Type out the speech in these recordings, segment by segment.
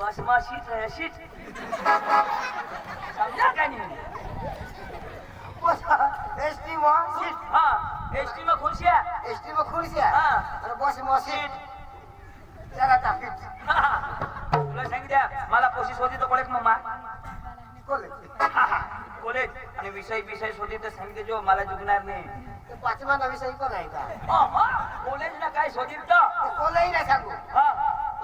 बस माशीच आहे अशीच समजा का नाही एस टी हा एस टी में खुर्शिया एसटी टी खुर्शिया हा. बस मग सीट त्याला टाकीट तुला सांगितल्या मला पोशी होती तर कोणेच मम्मा कॉलेज आणि विषय विषय शोधित तर सांगते जो मला जुगणार नाही पाचवा नवी सही पण आहे का कॉलेजला काय शोधित तर नाही सांगू हा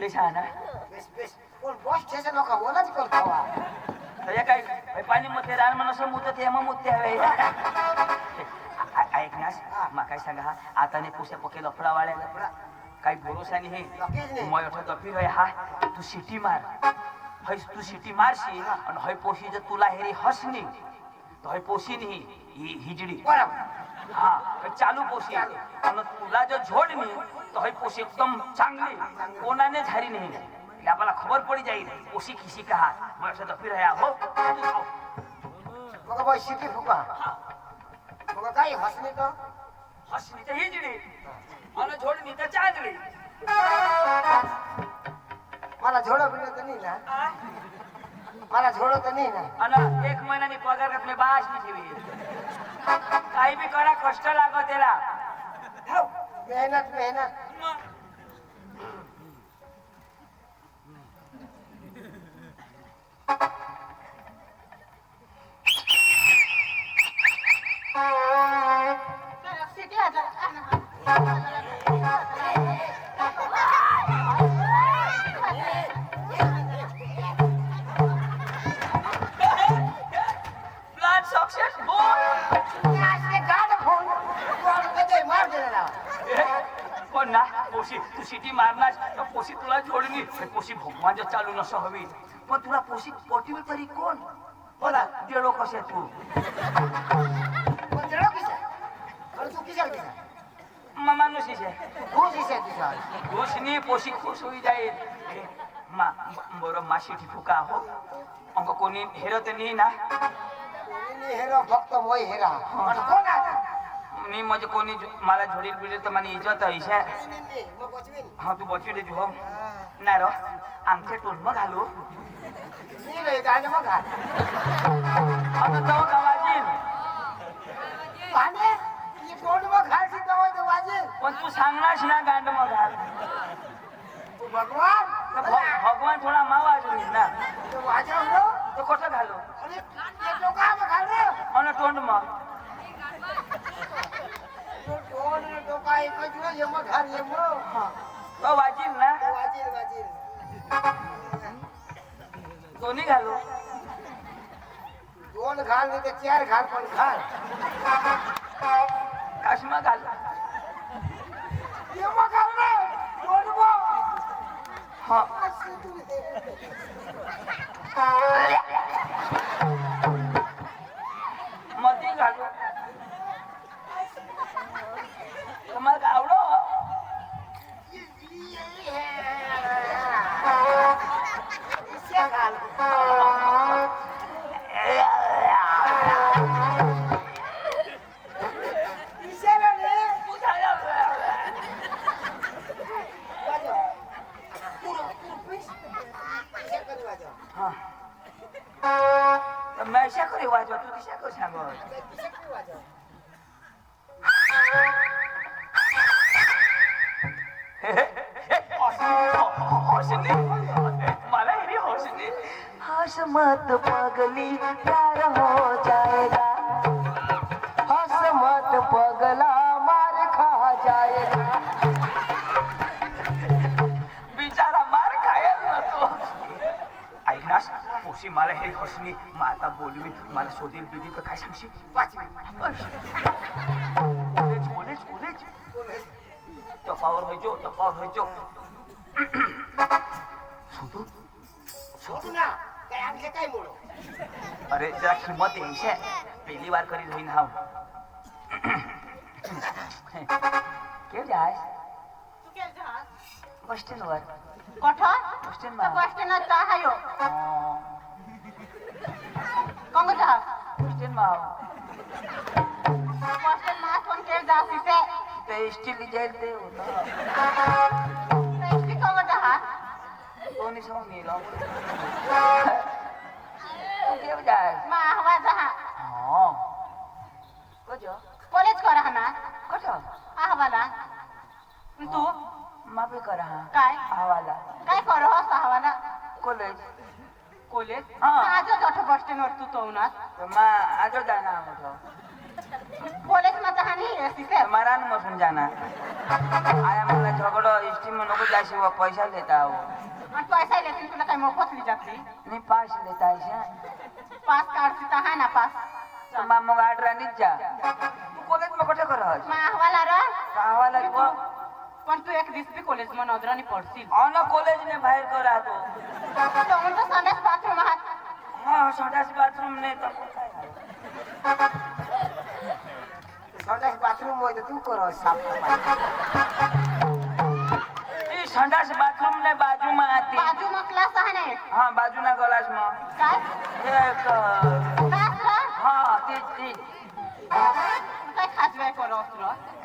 बेश आहे ना बेस बेस कोण बॉस ठेचा नका बोलाच करतावा तया काय भाई पाणी मध्ये रान असं मुत ते मग मुद्दे हवे ऐक ना मा काय सांगा आता ने पुसे पके लफडा वाळ्या लफडा? काही भरोसा नाही. मग एवढं गप्पी होय हा तू सिटी मार. हय तू सिटी मारशी आणि हय पोशी जर तुला हेरी हसनी तर हय पोशी नाही हिजडी. बरोबर हा. हय चालू पोशी आणि तुला जर झोडनी तर हय पोशी एकदम चांगली कोणाने झाली नाही એટલે आपल्याला खबर पडी जाईल पोशी खिशी का हात मग असं दफी राहा हो तू जाऊ. मग बाई शिटी फुका मग काय हसणे तो हसली तर हिजडी आणि झोडणी तर चांगली मला झोडो बिडो तर नाही ना मला झोडो तर नाही ना आणि एक महिन्यानी पगार घातले बाश नाही ठेवी काही बी करा कष्ट लागत त्याला हाव, भगवान चालू नसं हवी पण तुला पोशी पटवी तरी कोण बोला देडो कसे तू पण तेडो किसा अरे तू किसा किसा मा माणूस आहे तू किसा किसा खुशनी पोशी खुश होई जाईल हे, मा बरं माशी फुका हो अंग कोणी हेरत नाही ना कोणी हेरो फक्त मोय हेरा पण कोण आता मी म्हणजे कोणी जो- मला झोडील बिडील तर मला इज्जत आहे शे. नाही, नाही, नाही, मग बचवीन. हा तू बचवी देजो हो हा. नाही रो आमचे टोन घालू नाही रे, गाणं मग घाल. आता जाऊ का वाजील भांडे, ही कोण मग घालशी तेव्हा ते वाजेल. पण तू सांगणारच ना गांड मग घाल तू भगवान तर भ- भगवान थोडा मा वाजवील ना तू वाजव नो. तो कुठं घालू अरे, हे डोका मग घाल रे. आणि तोंड मग तू ये मग ये मग. तो वाजील ना वाजेल, वाजेल. दोन्ही घालू दोन घाल नाही तर चार घाल पण घाल काश्मा घाल ये मग घाल रे. दोन मग. हा पगली प्यार हो जाएगा हंस मत पगला मार खा जाएगा बिचारा मार खायला ना तो ऐकनास पोशी मला हे हसनी माता बोलवी मला शोधील बिधी तर काय सांगशील? Minute college college college. टपावर व्हायचो टपावर व्हायचो. सुधू અરે જરા કિંમત એવી છે પહેલી વાર કરી જોઈને હાવ કેવું જહાજ કોસ્ટેલ વર કોઠો કોસ્ટેલ માં કોસ્ટેલ ના ચાહાયો કોંગો જહાજ કોસ્ટેલ માં કોસ્ટેલ માં ફોન કેવ જાસી તે તે સ્ટીલ જેલ તે હોતા તે સ્ટીલ કોંગો જહાજ કોની સમો નીલો ઉદ્યોગદાસ માં હવા જહા હા કજો કોલેજ करा हना कशा हा हवाला आणि तू माफी करा हा काय हवाला काय करो हा. हवाला कॉलेज कॉलेज हा आजच ऑटो बस स्टँडवर तू तो उन्हात मा आजो जाना कॉलेजमध्ये हा नाही मरान मसून जाना आया मला पैसा देता हो. पैसा येतील तुला काय मोफत ली जाती मी पास देता अशा पास काढता हा ना पास मग मग आठ राणीत जा तू कॉलेज मग कुठे करत मग अहवाला र अहवाला रे पण तू एक दिसबी कॉलेज मग नवद्रानी पडशील हा ना कॉलेज ने बाहेर कर राहतो तो म्हणतो संडास बाथरूम आहात हा संडास बाथरूम नाही तर संडास बाथरूम मध्ये तू कर साफ સંડાસ બાથરૂમ ને બાજુમાં હતી બાજુમાં ક્લાસ આને હા બાજુના ક્લાસમાં એક હા તીજ તીજ ખાસ કરો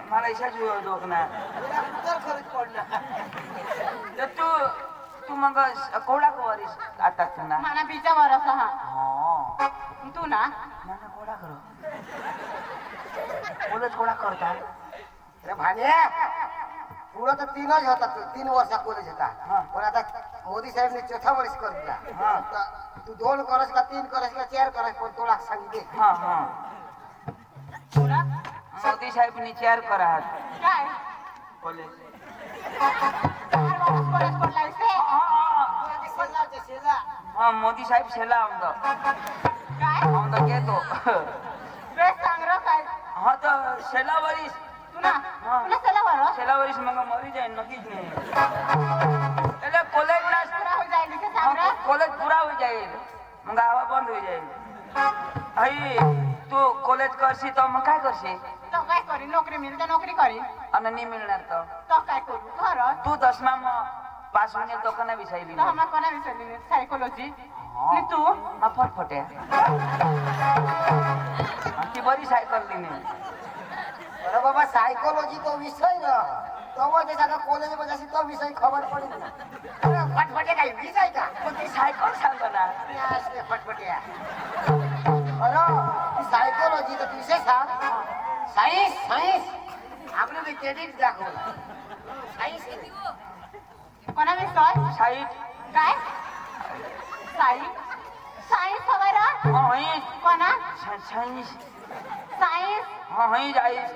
મારા ઈશા જોયો દોખના તો તું તું મગ કોડાક વરીસ આતા તું ના મારા બીજા વરસ હા તું ના મને કોડા કરો બોલે કોડા કરતા અરે ભાગ્યા पूर्ण तर तीनच होता तीन वर्षा कॉलेज होता. पण आता मोदी साहेबने चौथा वर्ष करून तू दोन करस का तीन करस का चार करस पण तुला सांगते मोदी साहेबनी चार करा. काय? कॉलेज हा मोदी साहेब शेला आमदा आमदा घेतो. हा तर शेला वरीस ના મને સલાહ વાળો સલાહ વાળી મંગ મરી જાય નક્કી જ નહીં એટલે કોલેજ ના પૂરા હો જાય લીખે સાંભળે કોલેજ પૂરા હો જાય મંગ આવા બંધ હો જાય અહી તું કોલેજ કરશી તો અમે કાય કરશે તો કાય કરી નોકરી મિલ તો નોકરી કરી અને નહીં મિલનાર તો તો કાય કરું ઘર તું દસમા માં પાસ હોઈને તો કને વિષય લીધો તો અમે કને વિષય લીધો સાયકોલોજી ને તું માં ફટફટે ती बरी सायकल दिली बाबा सायकोलॉजी तो विषय ना. तेव्हा ते सगळं कॉलेजमध्ये असेल तो विषय खबर पडेल. फटफटे काही वीज आहे का? पण ती सायकल सांगतो ना असले फटफटे बरं ती सायकोलॉजी तर विषय सांग. सायन्स सायन्स आपलं मी क्रेडिट दाखवलं. सायन्स किती कोणाला सॉरी साईट काय? साईट सायन्स हवा हो, कोणा? सायन्स सायन्स वहीं जाइस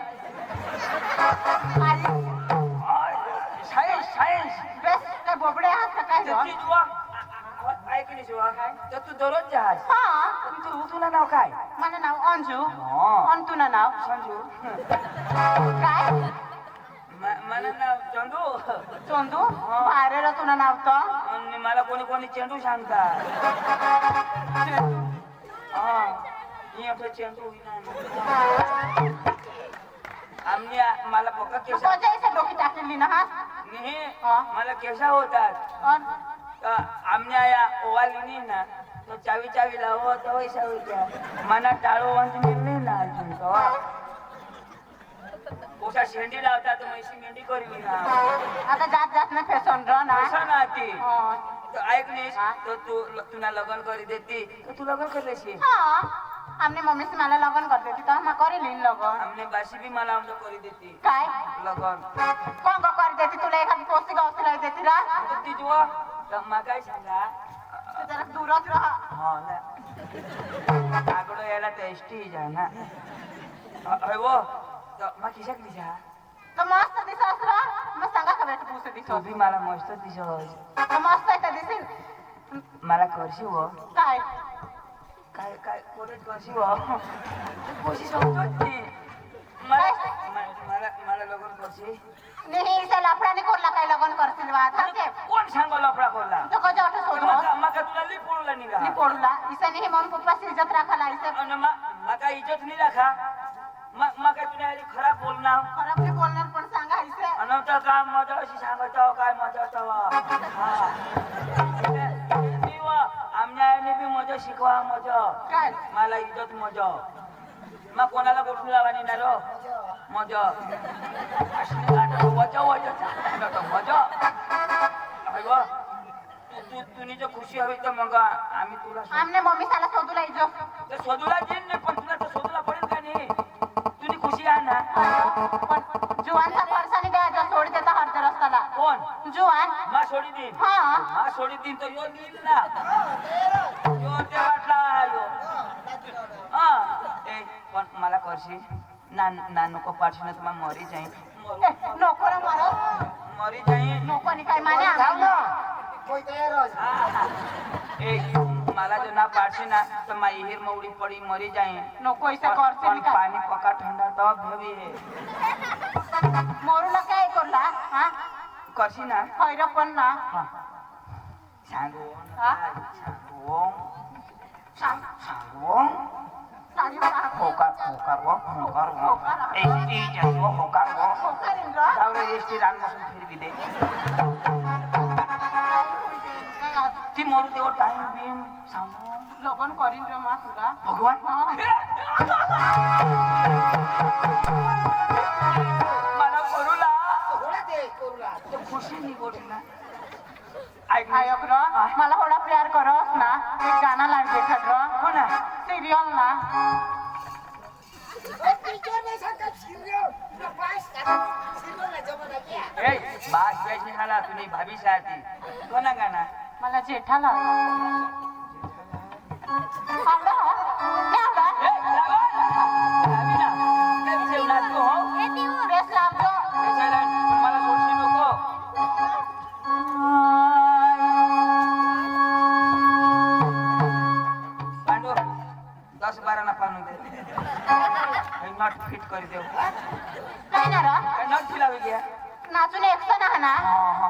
सायन्स सायन्स बस काय बोबडे आहात का काय? त्याची दुवा ऐक नाही शिवा तर तू दररोज जास हा. पण तू तुला नाव काय? माझं नाव अंजू. हा. अंतू ना नाव. संजू काय? म- मला नाव चंदू. चोंदू? बारेला तुना नाव तो आणि मला कोणी कोणी चेंडू सांगतात. आम्ही मला पक्का केसा कोणत्या इथे डोकी टाकलेली ना हा. नाही. मला केसा होतात. आमने या ओवाली ना तो चावी चावी लावो तो वैसा. होत्या मना टाळो वंत मिळली ना अजून शेंडी लावता तर म्हैशी मेंढी करवी ना. आता जात जात ना फॅशन र ना असं ना ती. हा. तो ऐक नाही तू तुला लग्न करी देते तू लग्न करलेशी आमने मम्मी से मला लगन करते ती तर मग करेल इन लगन. आमने बाशी बी मला आमचं करी देते. काय? लग्न. कोण गो कर देते तुला? एखादी पोस्ती गावची लावून देते रा. ती तर मग काय सांगा? तू जरा दूरच राहा. हो ना. आगडो यायला तर एस टी जा ना. अय वो. मग खिशाक दिसा तर मस्त दिसस रा. मग सांगा का बेटा पुसे तो दिसस बी मला मस्त तर मस्त दिसेल. मला करशी हो काय? काय काय करशी हो कशी समजत ती मला मला मला लग्न नाही लाफडाने कोणला काय लगन करतील वा कोण सांगो लफडा कोणला? तो कजा वाटत मग सोडतो मग माका तुला लई पोळला निघा मी पोडला इसाने हे म्हणून पप्पाची इज्जत राखायला इसे आणि मा- माका इज्जत नाही राखा. मा- माका तुला खराब बोलणार. खराब नाही बोलणार पण सांगा इसे आणि तर काय मजा अशी सांगायचं काय मजा तवा शिकवा मजा काय मला इज्जत मजा मग कोणाला गोठून लावा नाही ना रो मजा अशी नाही काढत, वजा वजा चालत मजा अरे वा, तू तू तुनी जर खुशी हवी तर मग आम्ही तुला शोध- आमने मम्मी साला शोधूला इजो तर शोधूला देईन नाही पण तुला तर शोधूला पडेल का नाही तुझी खुशी आहे ना पण जुवानचा परसाने द्यायचा सोड देता हरच्या रस्त्याला कोण जुवान मा सोडी देईन हा. मा सोडी देईन तर यो देईल ना पण मला करशी ना ना नको पाठशी ना तुम्हाला मरी जाईन ए, नको रे मारो मरी जाईन नको आणि काय माने जाऊ आम्हाला ना कोई तयार हो जा. ए मला जो ना पाठशी ना तर माई हिर मौडी पडी मरी जाईन नको इसे पण करते पण मी काय पाणी पका ठंडा तब भेवी मोरूला काय करला हा करशी ना खैर पण ना हा सांगू हा? सांगू सांग सांगू सांग मला. होकार होकार व होकार व होकार. एसटी जसो होकार व होकार इंद्र. जाऊरे एसटी रानपासून फिरवी दे ती मरू तेव्हा टाइम बिम सांगू लगन करीन रे मा तुला भगवान मला करूला थोडा ते करूला. तो खुशी निघोटी ना ऐक आयोग र मला थोडा प्यार करस ना फिट कर देऊ. काय ना र नट फिलावी घ्या नाचून एकसा ना? ना हा.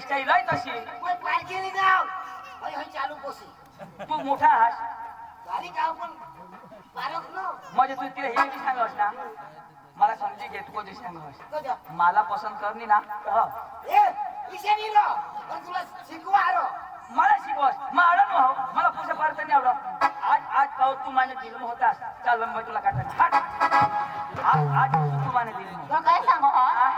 स्टाईल नाही जाव? होय होय चालू पोसी. तू मोठा हास गाडी न? म्हणजे तू तिला हिजडी सांगस ना? मला समजी घे तू कोणती सांगस कजा मला पसंत करनी ना? ह. ए इसे नाही रो पण तुला शिकवा रो मला शिकवस. आडन हो मला पुढच्या पारत नाही आवडत. आज आज पाहू तू माझ्या दिलम होतास. चाल मग तुला काढता आज आज तुम्हाला दिली तो काय सांगू हा?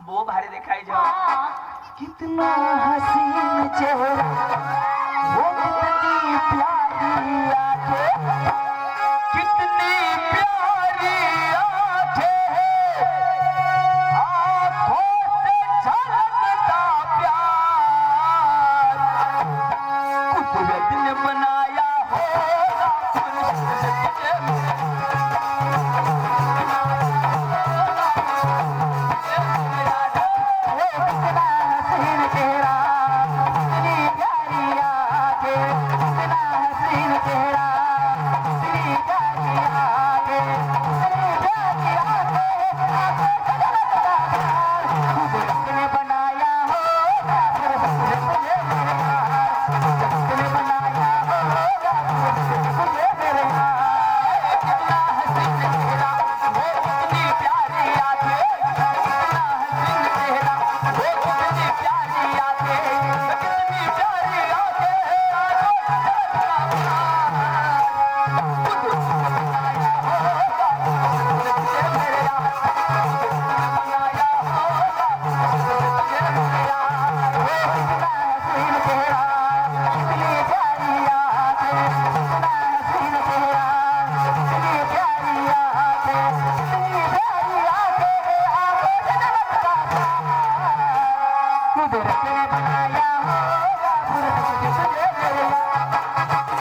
बो भारी देखायचो. हा. कितना हसीन चेहरा वो कितनी प्यारी आंखें